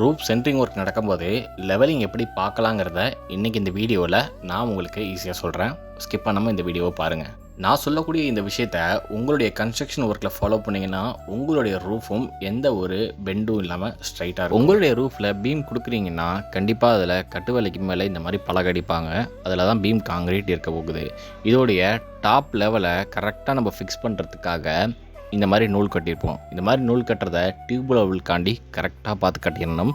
Roop centring work நடக்கும்போது levelling எப்படி பார்க்கலாங்கிறத இன்றைக்கி இந்த வீடியோவில் நான் உங்களுக்கு ஈஸியாக சொல்கிறேன் ஸ்கிப் பண்ணாமல் இந்த வீடியோவை பாருங்கள் நான் சொல்லக்கூடிய இந்த விஷயத்த உங்களுடைய கன்ஸ்ட்ரக்ஷன் ஒர்க்கில் ஃபாலோ பண்ணிங்கன்னா உங்களுடைய ரூஃபும் எந்த ஒரு பெண்டும் இல்லாமல் ஸ்ட்ரைட்டாக இருக்கும். உங்களுடைய ரூஃபில் பீம் கொடுக்குறீங்கன்னா கண்டிப்பாக அதில் கட்டு வேலைக்கு மேலே இந்த மாதிரி பலகை அடிப்பாங்க. அதில் தான் பீம் காங்கிரீட் இருக்க போகுது. இதோடைய டாப் லெவலை கரெக்டாக நம்ம ஃபிக்ஸ் பண்ணுறதுக்காக இந்த மாதிரி நூல் கட்டியிருப்போம். இந்த மாதிரி நூல் கட்டுறத டியூப் லெவலுக்காண்டி கரெக்டாக பார்த்து கட்டிடணும்.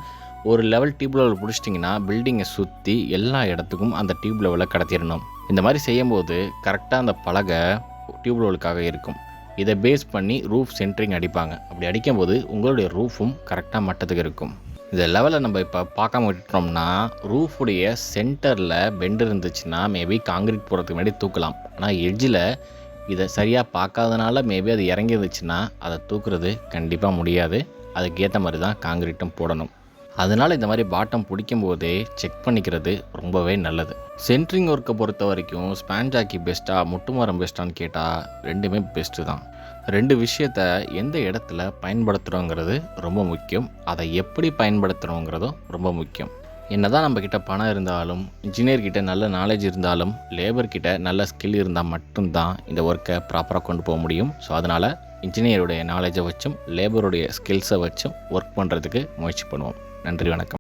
ஒரு லெவல் டியூப் லெவல் பிடிச்சிட்டிங்கன்னா பில்டிங்கை சுற்றி எல்லா இடத்துக்கும் அந்த டியூப் லெவலை கடத்திடணும். இந்த மாதிரி செய்யும்போது கரெக்டாக அந்த பலகை டியூப் லெவலுக்காக இருக்கும். இதை பேஸ் பண்ணி ரூஃப் சென்ட்ரிங் அடிப்பாங்க. அப்படி அடிக்கும்போது உங்களுடைய ரூஃபும் கரெக்டாக மட்டத்துக்கு இருக்கும். இந்த லெவலை நம்ம இப்போ பார்க்காம விட்டுட்டோம்னா ரூஃபுடைய சென்டரில் பெண்ட் இருந்துச்சுன்னா மேபி காங்கிரீட் போடுறதுக்கு முன்னாடி தூக்கலாம். ஆனால் எட்ஜில் இதை சரியாக பார்க்காதனால மேபி அது இறங்கி இருந்துச்சுன்னா அதை தூக்குறது கண்டிப்பாக முடியாது. அதுக்கேற்ற மாதிரி தான் காங்கிரீட்டும் போடணும். அதனால் இந்த மாதிரி பாட்டம் பிடிக்கும் போதே செக் பண்ணிக்கிறது ரொம்பவே நல்லது. சென்ட்ரிங் ஒர்க்கை பொறுத்த வரைக்கும் ஸ்பான் ஜாக்கி பெஸ்ட்டாக முட்டுமரம் பெஸ்ட்டான்னு கேட்டால் ரெண்டுமே பெஸ்ட்டு தான். ரெண்டு விஷயத்த எந்த இடத்துல பயன்படுத்துகிறோங்கிறது ரொம்ப முக்கியம். அதை எப்படி பயன்படுத்துகிறோங்கிறதும் ரொம்ப முக்கியம். என்னதான் நம்ம கிட்ட பணம் இருந்தாலும் இன்ஜினியர் கிட்ட நல்ல நாலேஜ் இருந்தாலும் லேபர் கிட்ட நல்ல ஸ்கில் இருந்தால் மட்டும்தான் இந்த ஒர்க்கை ப்ராப்பராக கொண்டு போக முடியும். ஸோ அதனால் இன்ஜினியருடைய நாலேஜை வச்சும் லேபருடைய ஸ்கில்ஸை வச்சும் ஒர்க் பண்ணுறதுக்கு முயற்சி பண்ணுவோம். நன்றி வணக்கம்.